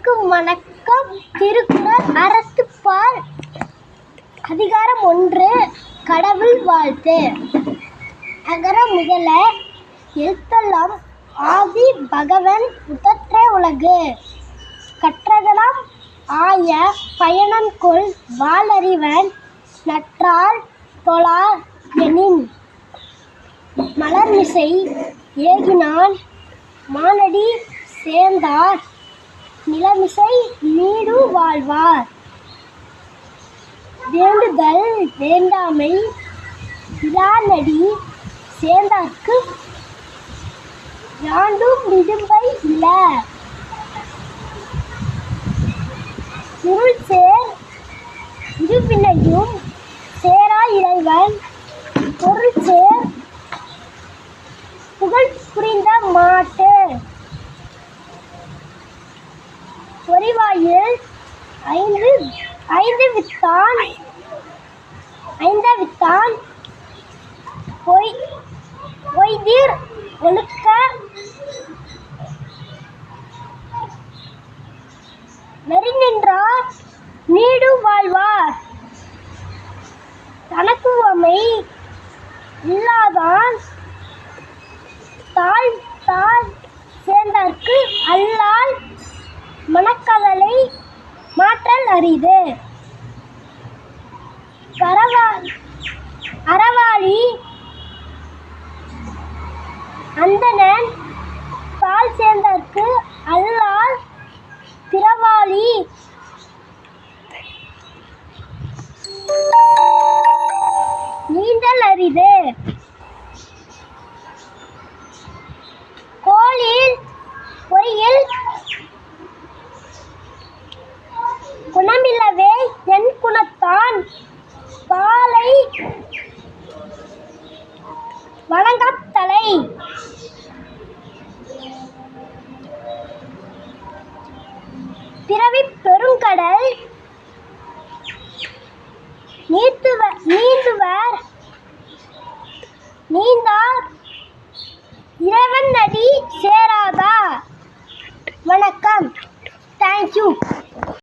அனைவருக்கும் வணக்கம். திருக்குறள் அறத்துப்பால் அதிகாரம் ஒன்று கடவுள் வாழ்த்து. அகர முதல எழுத்தெல்லாம் ஆதி பகவன் முதற்றே உலகு. கற்றதெல்லாம் ஆய பயணம் கொள் வாளறிவன் நற்றால் தொழார் எனின். மலர்மிசை ஏகினான் மானடி சேர்ந்தார் நிலமிசை நீடு வாழ்வார். வேண்டுதல் வேண்டாமை இலாநடி சேர்ந்தார்க்கு யாண்டும் விடும்பை இல இருள் சேர் இருவினையும் சேரா இறைவன். பொருள் சேர் புகழ் புரிந்த பொறிவாயில் ஐந்து ஐந்து வித்தான் ஐந்த வித்தான். பொய் பொய்தீர் ஒழுக்க. நெறி நின்றார் நீடு வாழ்வார். தனக்குவமை இல்லாதான் தாழ் தாழ் சேர்ந்தார்க்கு அல்லால் அரிது அறவாளி. அந்தணன் பால் சேர்ந்தற்கு அல்ல வணங்கத்தலை. பிறவி பெருங்கடல்